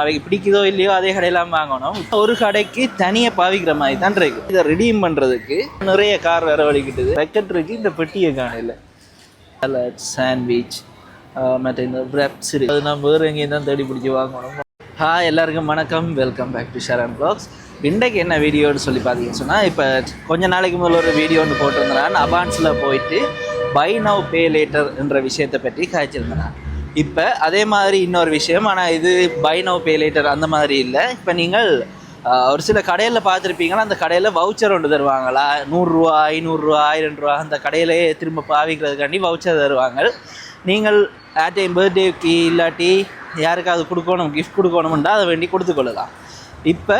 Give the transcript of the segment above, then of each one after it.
அவைக்கு பிடிக்குதோ இல்லையோ அதே கடையெல்லாம் வாங்கணும். ஒரு கடைக்கு தனியாக பாவிக்கிற மாதிரி தான் இருக்கு. இதை ரிடீம் பண்ணுறதுக்கு நிறைய கார் வேற வலிக்கிட்டுது பெக்கெட் இருக்கு இந்த பெட்டியை காணல சலாட் சாண்ட்விச் மற்ற இந்த பிரெப்ஸ் இருக்கு. அது நம்ம வேறு எங்கேயும் தான் தேடி பிடிச்சி வாங்கணும். ஹாய் எல்லாருக்கும் வணக்கம். Welcome back to Sharan vlogs இன்றைக்கு என்ன வீடியோன்னு சொல்லி பார்த்தீங்கன்னு சொன்னால் இப்போ கொஞ்ச நாளைக்கு முதல்ல ஒரு வீடியோ ஒன்று போட்டிருந்தேன். அபான்ஸில் போயிட்டு பை நவ் பே லேட்டர் என்ற விஷயத்தை பற்றி காய்ச்சிருந்தேன். இப்போ அதே மாதிரி இன்னொரு விஷயம். ஆனால் இது பை நவ் பே லேட்டர் அந்த மாதிரி இல்லை. இப்போ நீங்கள் ஒரு சில கடையில் பார்த்துருப்பீங்களா? அந்த கடையில் வவுச்சர் ஒன்று தருவாங்களா? நூறுரூவா ஐநூறுரூவா ஆயிரம் ரூபா அந்த கடையிலே திரும்ப பாவிக்கிறதுக்காண்டி வவுச்சர் தருவாங்க நீங்கள் ஆட் டைம் பர்த்டேக்கு இல்லாட்டி யாருக்காவது கொடுக்கணும் கிஃப்ட் கொடுக்கணும்ன்றா அதை வேண்டி கொடுத்துக்கொள்ளலாம் இப்போ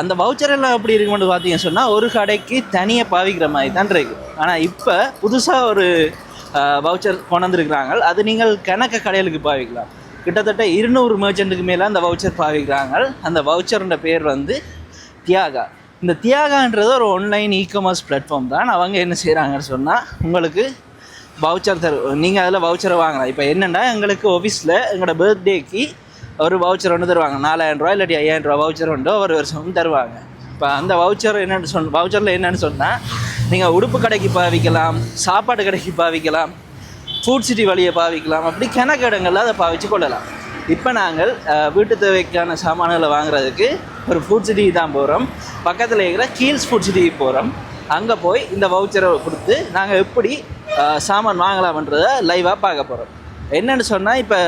அந்த வவுச்சர் எல்லாம் எப்படி இருக்குமென்னு பார்த்தீங்கன்னு சொன்னால் ஒரு கடைக்கு தனியாக பாவிக்கிற மாதிரி தான் இருக்குது ஆனால் இப்போ புதுசாக ஒரு வவுச்சர் கொண்டு அது நீங்கள் கணக்க கடைகளுக்கு பாவிக்கலாம். கிட்டத்தட்ட இருநூறு மர்ச்சண்ட்டுக்கு மேலே அந்த வவுச்சர் பாவிக்கிறாங்க. அந்த வவுச்சர்ன்ற பேர் வந்து தியாகா. இந்த தியாகான்றது ஒரு ஆன்லைன் இ காமர்ஸ் பிளாட்ஃபார்ம் தான். அவங்க என்ன செய்கிறாங்கன்னு சொன்னால் உங்களுக்கு வவுச்சர் தரு நீங்கள் அதில் வவுச்சரை வாங்கலாம். இப்போ என்னென்னா எங்களுக்கு ஆஃபீஸில் எங்களோட பர்த்டேக்கு ஒரு வவுச்சர் ஒன்று தருவாங்க. நாலாயிரம் ரூபா இல்லாட்டி ஐயாயிரம் ரூபா வவுச்சர் ஒன்று ஒரு வருஷம் தருவாங்க. இப்போ அந்த வவுச்சர் என்னென்னு சொன்ன வவுச்சரில் என்னென்னு சொன்னால் நீங்கள் உடுப்பு கடைக்கு பாவிக்கலாம் சாப்பாடு கடைக்கு பாவிக்கலாம் ஃபுட் சிட்டி வழியை பாவிக்கலாம் அப்படி கிணக்கிடங்களில் அதை பாவிச்சு கொள்ளலாம். இப்போ நாங்கள் வீட்டு தேவைக்கான சாமான்களை வாங்குறதுக்கு ஒரு ஃபுட் சிட்டிக்கு தான் போகிறோம் பக்கத்தில் இருக்கிற கீல்ஸ் ஃபுட் சிட்டிக்கு போகிறோம் அங்கே போய் இந்த வவுச்சரை கொடுத்து நாங்கள் எப்படி சாமான் வாங்கலாம்ன்றதை லைவாக பார்க்க போகிறோம் என்னன்னு சொன்னால் இப்போ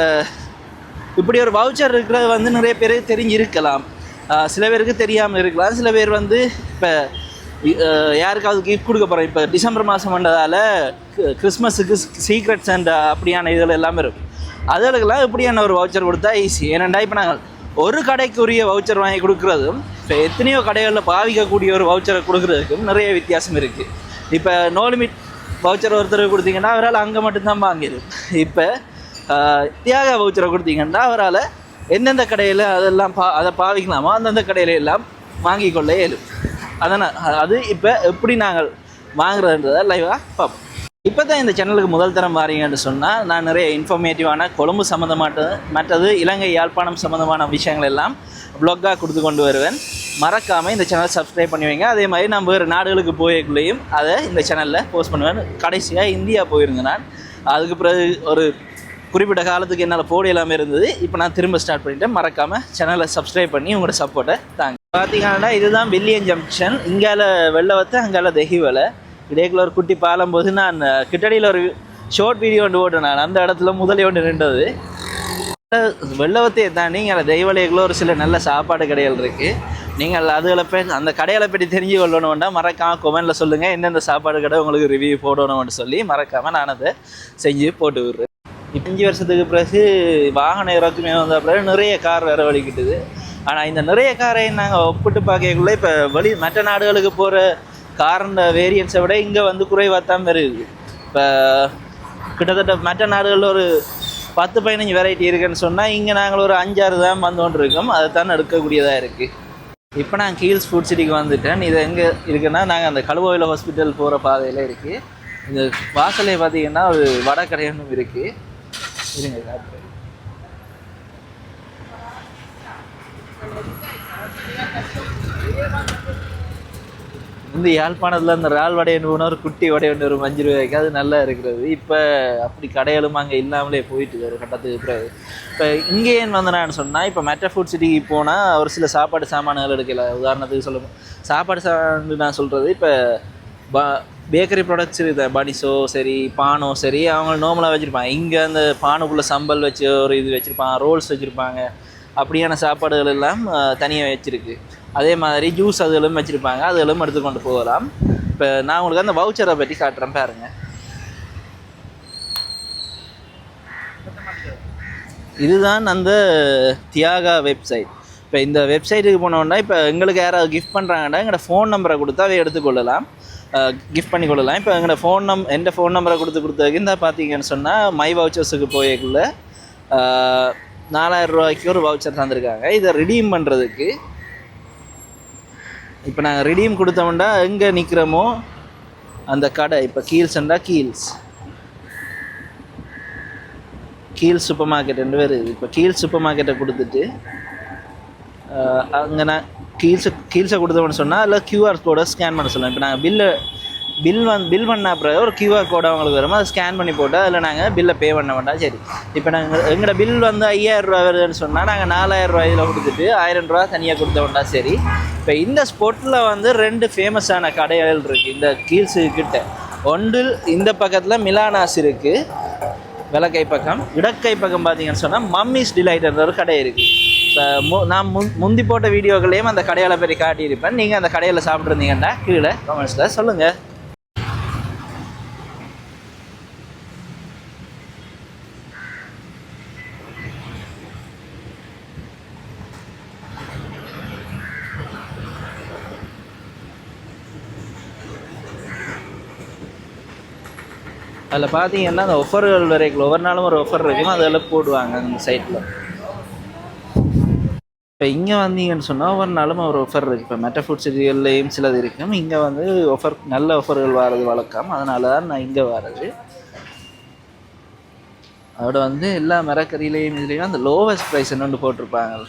இப்படி ஒரு வவுச்சர் இருக்கிறது வந்து நிறைய பேருக்கு தெரிஞ்சிருக்கலாம். சில பேருக்கு தெரியாமல் இருக்கலாம் சில பேர் வந்து இப்போ யாருக்காவது கிஃப்ட் கொடுக்க போகிறோம் இப்போ டிசம்பர் மாதம் வந்ததால் கிறிஸ்மஸுக்கு சீக்ரெட்ஸ் அண்ட் அப்படியான இதில் எல்லாமே இருக்கும். அதுகளுக்கெல்லாம் இப்படியான ஒரு வவுச்சர் கொடுத்தா ஈஸி ஏனெண்டா இப்போ நாங்கள் ஒரு கடைக்குரிய வவுச்சர் வாங்கி கொடுக்குறதும் இப்போ எத்தனையோ கடைகளில் பாவிக்கக்கூடிய ஒரு வவுச்சரை கொடுக்குறதுக்கும் நிறைய வித்தியாசம் இருக்குது இப்போ நோ லிமிட் வவுச்சர் ஒருத்தர் கொடுத்தீங்கன்னா அவரால் அங்கே மட்டும்தான் வாங்கிடும் இப்போ தியாக வவுச்சரை கொடுத்தீங்கன்னா அவரால் எந்தெந்த கடையில் அதெல்லாம் பா அதை பாவிக்கலாமோ அந்தந்த கடையில எல்லாம் வாங்கி கொள்ள இயலும். அதனால் அது இப்போ எப்படி நாங்கள் வாங்குறதுன்றதை லைவாக பார்ப்போம். இப்போ தான் இந்த சேனலுக்கு முதல் தரம் வாரீங்கன்னு சொன்னால் நான் நிறைய இன்ஃபர்மேட்டிவான கொழும்பு சம்மந்தமாட்டது மற்றது இலங்கை யாழ்ப்பாணம் சம்மந்தமான விஷயங்கள் எல்லாம் ப்ளாக்காக கொடுத்து கொண்டு வருவேன். மறக்காமல் இந்த சேனலை சப்ஸ்கிரைப் பண்ணி வைங்க. அதே மாதிரி நான் வேறு நாடுகளுக்கு போயக்குள்ளேயும் அதை இந்த சேனலில் போஸ்ட் பண்ணுவேன். கடைசியாக இந்தியா போயிருந்தேன் நான். அதுக்கு பிறகு ஒரு குறிப்பிட்ட காலத்துக்கு என்னால் போட எல்லாமே இருந்தது. இப்போ நான் திரும்ப ஸ்டார்ட் பண்ணிட்டேன். மறக்காமல் சேனலை சப்ஸ்கிரைப் பண்ணி உங்களோட சப்போர்ட்டை தாங்க. பார்த்தீங்கன்னா இதுதான் வில்லியன் ஜங்ஷன் இங்கால வெள்ளவத்தை அங்கால தெஹிவலை இடையில ஒரு குட்டி பாலம் போது நான் கிட்டடியில் ஒரு ஷார்ட் வீடியோ ஒன்று ஓட்டேன் நான். அந்த இடத்துல முதலே ஒன்று நின்றது. வெள்ளவத்தையை தாண்டி இங்கே தெய்வலைக்குள்ள ஒரு சில நல்ல சாப்பாடு கடைகள் இருக்குது நீங்கள் அதுகளை பே அந்த கடைகளை பற்றி தெரிஞ்சு கொள்ளணும்னா மறக்காமல் கொமெண்டில் சொல்லுங்கள் எந்தெந்த சாப்பாடு கடை உங்களுக்கு ரிவ்யூ போடணும்னு சொல்லி மறக்காமல் நான் அதை செஞ்சு போட்டு விடுறேன். அஞ்சு வருஷத்துக்கு பிறகு வாகன இறக்குமே வந்த பிறகு நிறைய கார் வேறு வலிக்கிட்டுது ஆனால் இந்த நிறைய காரை நாங்கள் ஒப்பிட்டு பார்க்கக்குள்ள இப்போ வெளி மற்ற நாடுகளுக்கு போகிற காரண்ட வேரியன்ஸை விட இங்கே வந்து குறைவாக தான் இருக்குது இப்போ கிட்டத்தட்ட மற்ற நாடுகளில் ஒரு பத்து பதினஞ்சு வெரைட்டி இருக்குன்னு சொன்னால் இங்கே நாங்கள் ஒரு அஞ்சாறு தான் வந்து கொண்டு இருக்கோம். அதை தான் எடுக்கக்கூடியதாக இருக்குது இப்போ நான் கீல்ஸ் ஃபுட் சிட்டிக்கு வந்துட்டேன். இது எங்கே இருக்குன்னா நாங்கள் அந்த கழுவோயில் ஹாஸ்பிட்டல் போகிற பாதையில் இருக்குது இந்த வாசலே பார்த்தீங்கன்னா ஒரு வடக்கரையனும் இருக்குது இருங்க இந்த யாழ்ப்பாணத்தில் இந்த இறால் வடையன்னு ஒரு குட்டி வடையன்னு ஒரு அஞ்சு ரூபாய்க்கு அது நல்லா இருக்கிறது. இப்போ அப்படி கடைகளும் அங்கே இல்லாமலே போயிட்டு ஒரு கட்டத்துக்கு பிறகு. இப்போ இங்கே ஏன் வந்தேனான்னு சொன்னால் இப்போ மெட்ரோ ஃபுட் சிட்டிக்கு போனால் ஒரு சில சாப்பாடு சாமான்கள் எடுக்கல. உதாரணத்துக்கு சொல்ல சாப்பாடு சாமான் நான் சொல்கிறது இப்போ ப பேக்கரி ப்ராடக்ட்ஸ் இந்த பாடிஸோ சரி பானோ சரி அவங்க நார்மலாக வச்சுருப்பாங்க. இங்கே அந்த பானுக்குள்ளே சம்பல் வச்சு ஒரு இது வச்சுருப்பாங்க ரோல்ஸ் வச்சுருப்பாங்க. அப்படியான சாப்பாடுகள் எல்லாம் தனியாக வச்சுருக்கு. அதே மாதிரி ஜூஸ் அதுகளும் வச்சுருப்பாங்க. அதுகளும் எடுத்துக்கொண்டு போகலாம். இப்போ நான் உங்களுக்கு அந்த வவுச்சரை பற்றி காட்டுறேன் பாருங்க. இதுதான் அந்த தியாகா வெப்சைட் இப்போ இந்த வெப்சைட்டுக்கு போனோன்னா இப்போ எங்களுக்கு யாராவது கிஃப்ட் பண்ணுறாங்கன்னா எங்களோட ஃபோன் நம்பரை கொடுத்தா அதை எடுத்துக்கொள்ளலாம் கிஃப்ட் பண்ணி கொள்ளலாம் இப்போ எங்களோட ஃபோன் நம் எந்த ஃபோன் நம்பரை கொடுத்து கொடுத்ததுக்கு இந்த பார்த்தீங்கன்னு சொன்னால் மை வவுச்சர்ஸுக்கு போயக்குள்ள நாலாயிரம் ரூபாய்க்கு ஒரு வவுச்சர் தந்திருக்காங்க. இதை ரிடீம் பண்ணுறதுக்கு இப்போ நாங்கள் ரிடீம் கொடுத்தோம்னா எங்கே நிற்கிறோமோ அந்த கடை இப்போ கீல்ஸ்ன்றா கீல்ஸ். கீல் சூப்பர் மார்க்கெட் ரெண்டு பேர் இப்போ கீல் சூப்பர் மார்க்கெட்டை கொடுத்துட்டு அங்கே நான் கீல்ஸை கீல்ஸை கொடுத்தோம்னு சொன்னால் அதில் கியூஆர் கோடை ஸ்கேன் பண்ண சொல்லலாம் இப்போ நாங்கள் பில்லு பில் வந்து பில் பண்ண பிறகு ஒரு கியூஆர் கோடை அவங்களுக்கு வருமா? அதை ஸ்கேன் பண்ணி போட்டு அதில் நாங்கள் பில்லை பே பண்ண வேண்டாம் சரி. இப்போ நாங்கள் எங்களோட பில் வந்து ஐயாயிரம் வருதுன்னு சொன்னால் நாங்கள் நாலாயிரம் ரூபா இதில் கொடுத்துட்டு ஆயிரம் ரூபா தனியாக கொடுத்த வேண்டாம் சரி. இப்போ இந்த ஸ்பாட்டில் வந்து ரெண்டு ஃபேமஸான கடைகள் இருக்குது இந்த கீல்ஸு கிட்ட. ஒன்றில் இந்த பக்கத்தில் மிலானாஸ் இருக்குது விலக்கை பக்கம். இடக்கை பக்கம் பார்த்தீங்கன்னு சொன்னால் மம்மிஸ் டிலைட்ன்ற ஒரு கடை இருக்குது இப்போ மு நான் முன் முந்தி போட்ட வீடியோக்களையும் அந்த கடையில் போய் காட்டியிருப்பேன். நீங்கள் அந்த கடையில் சாப்பிட்ருந்தீங்கன்னா கீழே கமெண்ட்ஸில் சொல்லுங்கள் அதில் பார்த்தீங்கன்னா அந்த ஒஃபர்கள் வரைக்கும் ஒவ்வொரு நாளும் ஒரு ஒஃபர் இருக்கும் அதெல்லாம் போடுவாங்க அந்த சைட்டில் இப்போ இங்கே வந்தீங்கன்னு சொன்னால் ஒவ்வொரு நாளும் ஒரு ஆஃபர் இருக்குது இப்போ மெட்ட ஃபுட் சிட்டிகள்லேயும் சிலது இருக்கும் இங்கே வந்து ஆஃபர் நல்ல ஆஃபர்கள் வர்றது வழக்கம். அதனால தான் நான் இங்கே வர்றது அதோட வந்து எல்லா மரக்கறியிலையும் இதுலேயும் அந்த லோவஸ்ட் ப்ரைஸ் என்னொன்று போட்டிருப்பாங்க.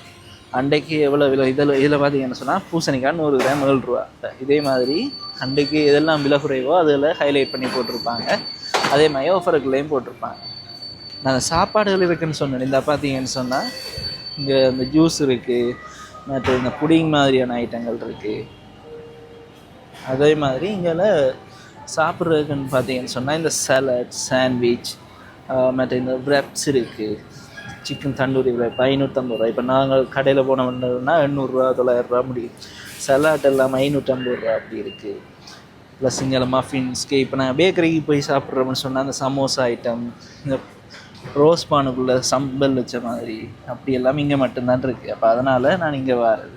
அண்டைக்கு எவ்வளோ விலை? இதில் இதில் பார்த்தீங்கன்னு சொன்னால் பூசணிக்காய் நூறு கிராம் ஏழு ரூபா. இதே மாதிரி அண்டைக்கு எதெல்லாம் விலை குறைவோ அதில் ஹைலைட் பண்ணி போட்டிருப்பாங்க. அதே மாதிரி ஆஃபருக்குள்ளேயும் போட்டிருப்பாங்க. நான் சாப்பாடுகள் இருக்குன்னு சொன்னேன். இந்த பார்த்தீங்கன்னு சொன்னால் இங்கே இந்த ஜூஸ் இருக்குது மற்ற இந்த புடிங் மாதிரியான ஐட்டங்கள் இருக்குது அதே மாதிரி இங்கே சாப்பிட்றதுக்குன்னு பார்த்தீங்கன்னு சொன்னால் இந்த சலட் சாண்ட்விச் மற்ற இந்த ப்ரெப்ஸ் இருக்குது சிக்கன் தண்டூரி ப்ரெப் ஐநூற்றம்பது ரூபா இப்போ நாங்கள் கடையில் போனோம்னா எண்ணூறுரூவா தொள்ளாயிரரூவா முடியும். சலாட் எல்லாம் ஐநூற்றம்பது ரூபா அப்படி இருக்குது ப்ளஸ் இங்கே மஃபின்ஸ்க்கு இப்போ நான் பேக்கரிக்கு போய் சாப்பிட்றோம்னு சொன்னால் அந்த சமோசா ஐட்டம் இந்த ரோஸ் பானுக்குள்ளே சம்பல் வச்ச மாதிரி. அப்படி எல்லாம் இங்கே மட்டும்தான் இருக்குது அப்போ அதனால் நான் இங்கே வரது.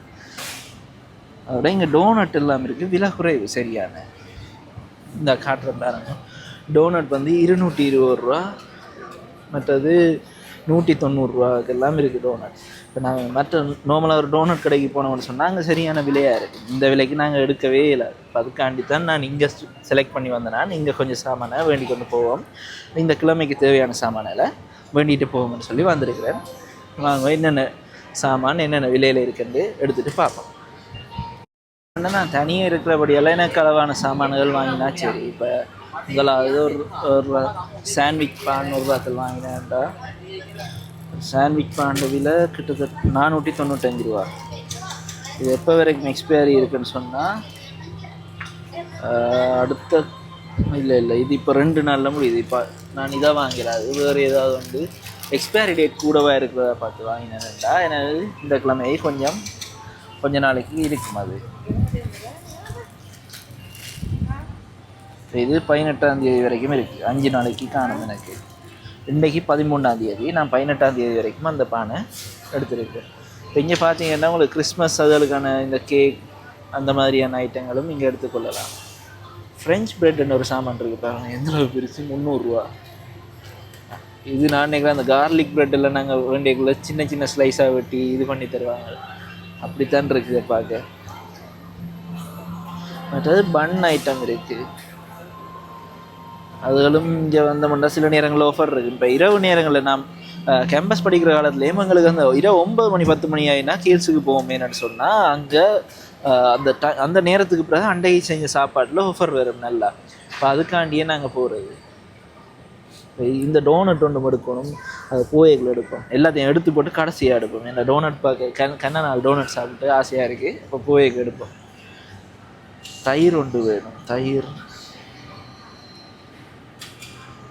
அதோட இங்கே டோனட் எல்லாம் இருக்குது விலை குறைவு சரியான. இந்த காட்டுற பாருங்க. டோனட் வந்து இருநூற்றி இருபது ரூபா. மற்றது நூற்றி தொண்ணூறுரூவாக்கு எல்லாம் இருக்குது டோனட் இப்போ நாங்கள் மற்ற நார்மலாக ஒரு டோனட் கடைக்கு போனோம்னு சொன்னால் அங்கே சரியான விலையாக இருக்குது இந்த விலைக்கு நாங்கள் எடுக்கவே இல்லை. இப்போ அதுக்காண்டி தான் நான் இங்கே செலக்ட் பண்ணி வந்தேன்னா இங்கே கொஞ்சம் சாமானை வேண்டி கொண்டு போவோம். இந்த கிழமைக்கு தேவையான சாமானில் வேண்டிகிட்டு போவோம்னு சொல்லி வந்திருக்கிறேன். வாங்க என்னென்ன சாமான் என்னென்ன விலையில் இருக்குன்னு எடுத்துகிட்டு பார்ப்போம். ஆனால் நான் தனியாக இருக்கிறபடியெல்லாம் எனக்கு அளவான சாமான்கள் வாங்கினா சரி. இப்போ முதலாவது ஒரு ஒரு சாண்ட்விச் பான் ஒரு ரூபாத்தில் வாங்கினேன்டா. சாண்ட்விச் பாண்ட விலை கிட்டத்தட்ட நானூற்றி தொண்ணூத்தஞ்சு ரூபா. இது எப்போ வரைக்கும் எக்ஸ்பைரி இருக்குன்னு சொன்னால் அடுத்த இல்லை இல்லை இது இப்போ ரெண்டு நாளில் முடியுது. இப்போ நான் இதாக வாங்கிறேன். அது வேறு ஏதாவது வந்து எக்ஸ்பைரி டேட் கூடவாக இருக்கிறத பார்த்து வாங்கினேன்டா. எனது இந்த கிழமையை கொஞ்சம் கொஞ்ச நாளைக்கு இருக்கும் அது. இது பதினெட்டாம் தேதி வரைக்கும் இருக்குது அஞ்சு நாளைக்கு காணும் எனக்கு. இன்றைக்கி பதிமூணாம் தேதி. நான் பதினெட்டாம் தேதி வரைக்கும் அந்த பானை எடுத்துருக்கேன் இப்போ இங்கே பார்த்தீங்கன்னா உங்களுக்கு கிறிஸ்மஸ் அதுகளுக்கான இந்த கேக் அந்த மாதிரியான ஐட்டங்களும் இங்கே எடுத்துக்கொள்ளலாம். ஃப்ரெஞ்ச் பிரெட்னு ஒரு சாமான் இருக்குது பாருங்க. எந்த அளவு பிரித்து முந்நூறுரூவா இது நான் நினைக்கிறேன் அந்த கார்லிக் ப்ரெட்டில் நாங்கள் வேண்டியக்குள்ளே சின்ன சின்ன ஸ்லைஸாக வெட்டி இது பண்ணி தருவாங்க. அப்படித்தான் இருக்குது பார்க்க. மற்றது பன் ஐட்டம் இருக்குது அதுகளும் இங்கே வந்தோம்னா சில நேரங்களில் ஆஃபர் இருக்குது இப்போ இரவு நேரங்களில் நாம் கேம்பஸ் படிக்கிற காலத்துலேயும் எங்களுக்கு அந்த இரவு ஒம்பது மணி பத்து மணி ஆகினா கீழ்ஸுக்கு போவோமேனு சொன்னால் அங்கே அந்த ட அந்த நேரத்துக்கு பிறகு அண்டை செஞ்ச சாப்பாட்டில் ஆஃபர் வரும் நல்லா. இப்போ அதுக்காண்டியே நாங்கள் போகிறது இந்த டோனட் ஒன்று எடுக்கணும் அது போயைகள் எடுப்போம். எல்லாத்தையும் எடுத்து போட்டு கடைசியாக எடுப்போம். இந்த டோனட் பார்க்க கண் கண்ண நாள் டோனட் சாப்பிட்டு ஆசையாக இருக்குது இப்போ போயைக்கு எடுப்போம். தயிர் ஒன்று வேணும். தயிர்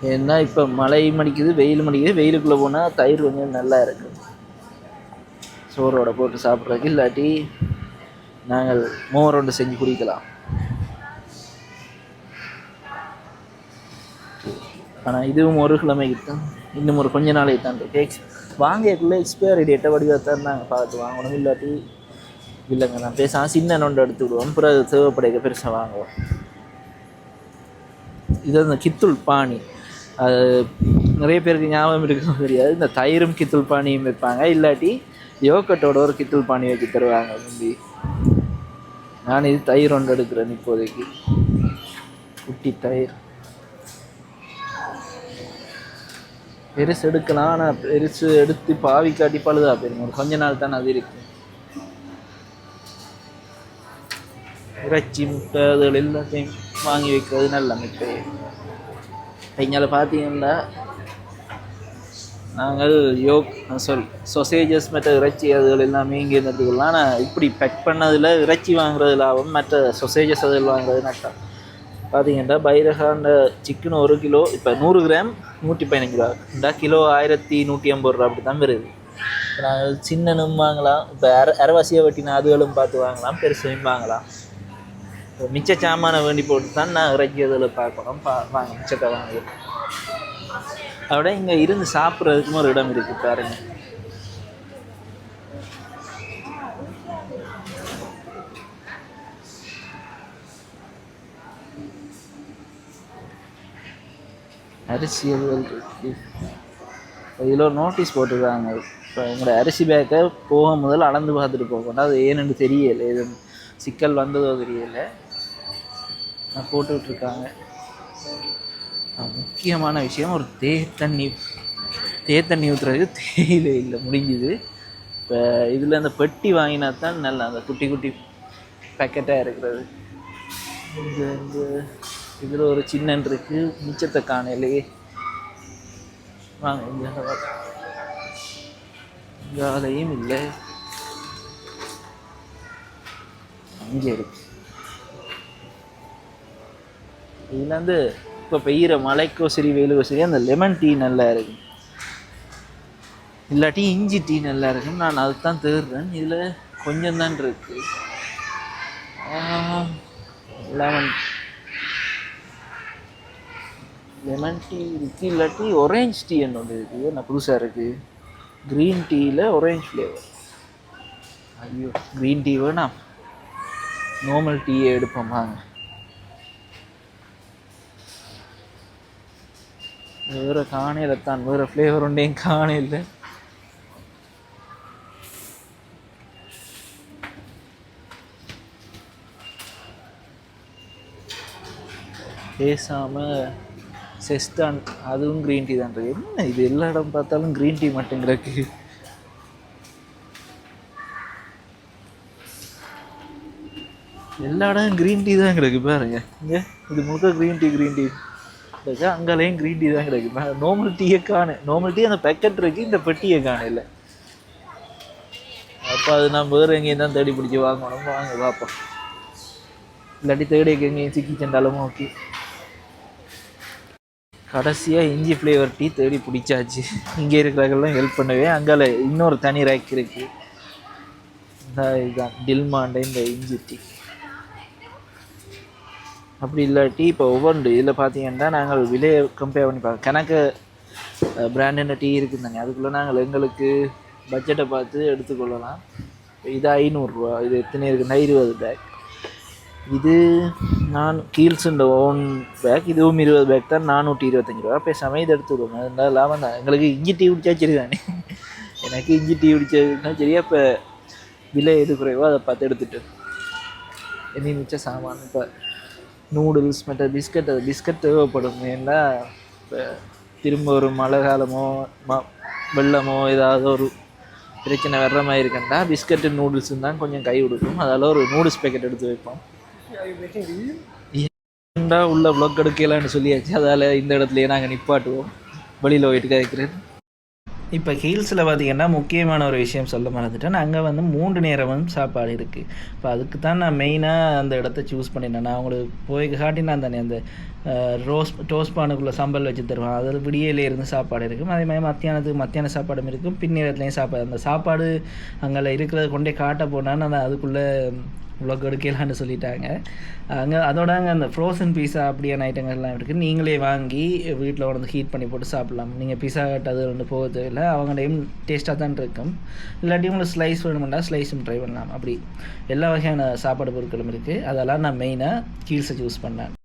ஏன்னா இப்போ மழை மடிக்குது வெயில் மடிக்குது வெயிலுக்குள்ளே போனால் தயிர் கொஞ்சம் நல்லா இருக்குது சோறோட போட்டு சாப்பிட்றதுக்கு இல்லாட்டி நாங்கள் மோர் ஒன்று செஞ்சு குடிக்கலாம். ஆனால் இதுவும் ஒரு கிழமைக்கு தான். இன்னும் ஒரு கொஞ்ச நாளைக்கு தான் இருக்குது எக்ஸ் வாங்கக்குள்ளே எக்ஸ்பயரி டேட்டை வடிவாக தான் நாங்கள் பார்த்து வாங்கணும். இல்லாட்டி இல்லைங்க நான் பேசாம சின்ன நொண்டை எடுத்து விடுவோம். பிறகு தேவைப்படைக்க பெருசாக வாங்குவோம். இது அந்த கித்துள் பாணி. அது நிறைய பேருக்கு ஞாபகம் இருக்குன்னு தெரியாது. இந்த தயிரும் கித்துள் பானியும் வைப்பாங்க. இல்லாட்டி யோகட்டோட ஒரு கித்துள் பானி வைக்க தருவாங்க முந்தி. நான் இது தயிர் ஒன்று எடுக்கிறேன் இப்போதைக்கு. குட்டி தயிர். பெருசு எடுக்கலாம். ஆனால் பெருசு எடுத்து பாவி காட்டி பழுதா போயிருங்க. ஒரு கொஞ்ச நாள் தானே அது இருக்கு. இறைச்சி முட்டை அதுகள் எல்லாத்தையும் வாங்கி வைக்கிறது நல்ல மிட்டை. இங்கே பார்த்தீங்கன்னா நாங்கள் யோக் சாரி சொசேஜஸ் மற்ற இறைச்சி அதுகள் எல்லாமே இங்கே இருந்துக்கலாம் ஆனால் இப்படி பேக் பண்ணதில் இறைச்சி வாங்குறது லாபம் மற்ற சொசேஜஸ் அதுகள் வாங்குறது நட்டம் பார்த்தீங்கன்னா பைரகாண்ட சிக்கன் ஒரு கிலோ இப்போ நூறு கிராம் நூற்றி பதினஞ்சு ரூபா. இந்த கிலோ ஆயிரத்தி நூற்றி ஐம்பது ரூபா அப்படி தான் வருது. இப்போ நாங்கள் சின்னனும் வாங்கலாம் இப்போ அர அரைவாசியை வெட்டின அதுகளும் பார்த்து வாங்கலாம் பெருசையும் வாங்கலாம். மிச்ச சாமானை வேண்டி போட்டு தான் நான் இறைச்சி அதில் பார்க்கணும். பா வாங்க மிச்சத்தை வாங்க. அதோட இங்கே இருந்து சாப்பிட்றதுக்கும் ஒரு இடம் இருக்குது பாருங்க. அரிசி இதில் ஒரு நோட்டீஸ் போட்டுருக்காங்க. இப்போ உங்களோட அரிசி பேக்கை போக முதல்ல அளந்து பார்த்துட்டு போகணும். அது ஏன்னு தெரியலை. எதுவும் சிக்கல் வந்ததோ தெரியலை. நான் முக்கியமான விஷயம் ஒரு தேர் தண்ணி தேர் தண்ணி ஊற்றுறதுக்கு தேயிலை இல்லை முடிஞ்சுது. இப்போ இதில் அந்த பெட்டி வாங்கினா தான் நல்லா அந்த குட்டி குட்டி பேக்கெட்டாக இருக்கிறது. இது இந்த இதில் ஒரு சின்னன் இருக்குது மிச்சத்தை காணலையே வாங்க இங்கே வேலையும் அதையும் இல்லை. அங்கே இருக்கு. இதில் வந்து இப்போ பெய்கிற மலைக்கோ சரி வெயிலுக்கோ சரி அந்த லெமன் டீ நல்லா இருக்கு இல்லாட்டி இஞ்சி டீ நல்லா இருக்கும். நான் அதுதான் தேடுறேன். இதில் கொஞ்சம் தான் இருக்கு. லெமன் லெமன் டீ இருக்கு. இல்லாட்டி ஒரேஞ்ச் டீ என்னோட இருக்குது நான் புதுசாக இருக்குது க்ரீன் டீயில் ஒரேஞ்ச் ஃப்ளேவர் ஐயோ க்ரீன் டீ வேணாம். நார்மல் டீயை எடுப்போம் வாங்க. வேறு காணையில் தான் வேறு ஃப்ளேவர் உண்டையும் காணையில் பேசாமல் செஸ்டான் அதுவும் க்ரீன் டீ தான் இருக்குது என்ன இது எல்லா இடம் பார்த்தாலும் க்ரீன் டீ மட்டும் கிடக்கு. எல்லா இடம் க்ரீன் டீ தான் கிடக்கு பாருங்க. இங்கே இது முழுக்க க்ரீன் டீ க்ரீன் டீ கிடக்கு அங்கேயும் க்ரீன் டீ தான் கிடைக்கும் நார்மல் டீயை காணு நார்மல் டீ அந்த பேக்கெட் இருக்குது இந்த பெட்டியை காண இல்லை. அப்போ அது நம்ம வேறு எங்கேயும் தான் தேடி பிடிச்சி வாங்கணும். வாங்க பார்ப்போம் இல்லாட்டி தேடி எங்கேயும் சிக்கி சென்றாலும் ஓகே கடைசியாக இஞ்சி ஃப்ளேவர் டீ தேடி பிடிச்சாச்சு. இங்கே இருக்கிறவங்களாம் ஹெல்ப் பண்ணவே அங்கே இன்னொரு தனி ரேக் இருக்குது இந்த இதுதான் டில்மாண்ட இந்த இஞ்சி டீ அப்படி இல்லாட்டி இப்போ ஒவ்வொன்று இதில் பார்த்தீங்கன்னா நாங்கள் விலையை கம்பேர் பண்ணி பார்க்க கணக்கு பிராண்டட் டீ இருக்குது தானே. அதுக்குள்ளே நாங்கள் எங்களுக்கு பட்ஜெட்டை பார்த்து எடுத்துக்கொள்ளலாம். இது ஐநூறுரூவா இது எத்தனை இருக்குன்னா இருபது பேக் இது நான் கீல்ஸுன்ற ஓன் பேக் இதுவும் இருபது பேக் தான் நானூற்றி இருபத்தஞ்சி ரூபா. பேசாமல் இதை எடுத்து அதனால லாபம் தான். எங்களுக்கு இஞ்சி டீ குடிச்சா சரி தானே. எனக்கு இஞ்சி டீ குடிச்சதுன்னா சரியா இப்போ விலை எது குறைவோ அதை பார்த்து எடுத்துட்டு. இனி மிச்ச சாமான் இப்போ நூடுல்ஸ் மற்ற பிஸ்கட் அது பிஸ்கட் தேவைப்படும். ஏன்னா இப்போ திரும்ப ஒரு மழை காலமோ ம வெள்ளமோ ஏதாவது ஒரு பிரச்சனை வர்ற மாதிரி இருக்கண்டா பிஸ்கட்டு நூடுல்ஸும் தான் கொஞ்சம் கை கொடுக்கும். அதால் ஒரு நூடுல்ஸ் பேக்கெட் எடுத்து வைப்போம். ஏன்டா உள்ள ப்ளக் எடுக்கலான்னு சொல்லியாச்சு? அதால் இந்த இடத்துலையே நாங்கள் நிப்பாட்டுவோம். வெளியில் போயிட்டு கேட்குறேன் இப்போ ஹீல்ஸில் பார்த்தீங்கன்னா முக்கியமான ஒரு விஷயம் சொல்ல மறந்துட்டேன். அங்கே வந்து மூன்று நேரமும் சாப்பாடு இருக்குது இப்போ அதுக்கு தான் நான் மெயினாக அந்த இடத்த சூஸ் பண்ணினேன். நான் அவங்களுக்கு போய் காட்டினான் தானே அந்த ரோஸ் டோஸ்ட் பானுக்குள்ளே சம்பல் வச்சு தருவான் அதில் விடியலே இருந்து சாப்பாடு இருக்கும். அதே மாதிரி மத்தியானத்துக்கு மத்தியான சாப்பாடும் இருக்கும். பின்னேரத்துலேயும் சாப்பாடு. அந்த சாப்பாடு அங்கே இருக்கிறத கொண்டே காட்ட போனால் நான் அதுக்குள்ளே உலக எடுக்கலான்னு சொல்லிட்டாங்க. அங்கே அதோட அங்கே அந்த ஃப்ரோசன் பீஸா அப்படியான ஐட்டங்கள்லாம் இருக்குது நீங்களே வாங்கி வீட்டில் வந்து ஹீட் பண்ணி போட்டு சாப்பிட்லாம். நீங்கள் பீஸா கட்டது ரெண்டு ஒன்று இல்லை தேவையில்லை அவங்கள்டையும் டேஸ்ட்டாக தான் இருக்கும். இல்லாட்டி உங்களுக்கு ஸ்லைஸ் வேணுமெண்டா ஸ்லைஸும் ட்ரை பண்ணலாம். அப்படி. எல்லா வகையான சாப்பாடு பொருட்களும் இருக்குது அதெல்லாம் நான் மெயினாக கீல்ஸை சூஸ் பண்ணேன்.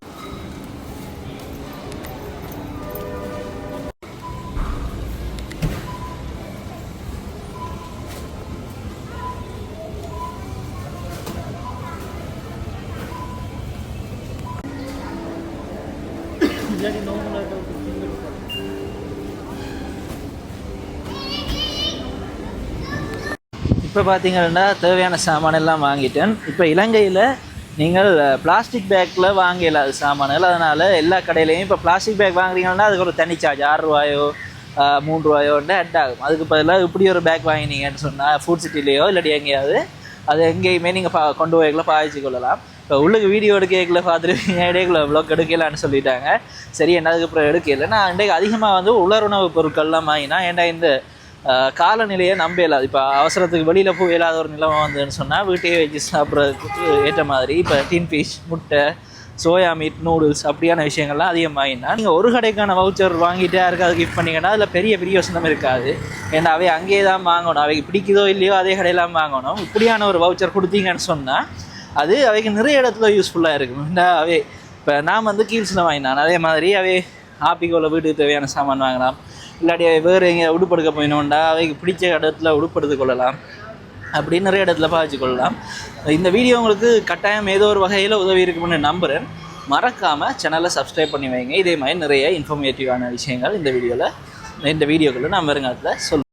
இப்போ பார்த்தீங்கன்னா தேவையான சாமான் எல்லாம் வாங்கிட்டேன். இப்போ இலங்கையில் நீங்கள் பிளாஸ்டிக் பேக்கில் வாங்கல அது சாமான்கள். அதனால் எல்லா கடையிலையும் இப்போ பிளாஸ்டிக் பேக் வாங்குறீங்கன்னா அதுக்கு ஒரு தனி சார்ஜ் ஆறு ரூபாயோ மூன்று ரூபாயோன்னு அட் ஆகும். அதுக்கு பதிலாக இப்படி ஒரு பேக் வாங்கினீங்கன்னு சொன்னால் ஃபுட் சிட்டிலேயோ இல்லாட்டி எங்கேயாவது அது எங்கேயுமே நீங்கள் பா கொண்டு போய்க்குள்ள பாய்ச்சி கொள்ளலாம். இப்போ உள்ளுக்கு வீடியோ எடுக்கல பார்த்துருப்பீங்க இடையில ப்ளாக் எடுக்கலான்னு சொல்லிட்டாங்க. சரி என்னதுக்கப்புறம் எடுக்கல? நான் இன்றைக்கு அதிகமாக வந்து உலருணவு பொருட்கள்லாம் வாங்கினா ஏன்டா இந்த காலநிலையை நம்ப இல்லாது இப்போ அவசரத்துக்கு வெளியில் போய் இல்லாத ஒரு நிலைமை வந்ததுன்னு சொன்னால் வீட்டையே வச்சு சாப்பிட்றதுக்கு ஏற்ற மாதிரி இப்போ டீன் ஃபிஷ் முட்டை சோயா மீட் நூடுல்ஸ் அப்படியான விஷயங்கள்லாம் அதிகமாகினா நீங்கள் ஒரு கடைக்கான வவுச்சர் வாங்கிட்டு யாருக்கு அது கிஃப்ட் பண்ணிங்கன்னா அதில் பெரிய பிரியோசனம் இருக்காது. ஏன்னா அவை அங்கேயே தான் வாங்கணும். அவைக்கு பிடிக்குதோ இல்லையோ அதே கடையெல்லாம் வாங்கணும். இப்படியான ஒரு வவுச்சர் கொடுத்தீங்கன்னு சொன்னால் அது அவைக்கு நிறைய இடத்துல யூஸ்ஃபுல்லாக இருக்கும். அவை இப்போ நான் வந்து கீழ்ஸில் வாங்கினான். அதே மாதிரி அவை ஆப்பிக்கோவில் வீட்டுக்கு தேவையான சாமான் வாங்கலாம். இல்லாட்டி வேறு எங்கே உடுப்படுக்க போயினோண்டா அவைக்கு பிடிச்ச இடத்துல உடுப்படுத்து கொள்ளலாம். அப்படின்னு நிறைய இடத்துல பாதிச்சு கொள்ளலாம். இந்த வீடியோ உங்களுக்கு கட்டாயம் ஏதோ ஒரு வகையில் உதவி இருக்கும்னு நம்புகிறேன் மறக்காமல் சேனலை சப்ஸ்கிரைப் பண்ணி வைங்க. இதே மாதிரி நிறைய இன்ஃபர்மேட்டிவான விஷயங்கள் இந்த வீடியோவில் இந்த வீடியோக்குள்ளே நான் வருங்காலத்தில் சொல்லுவேன்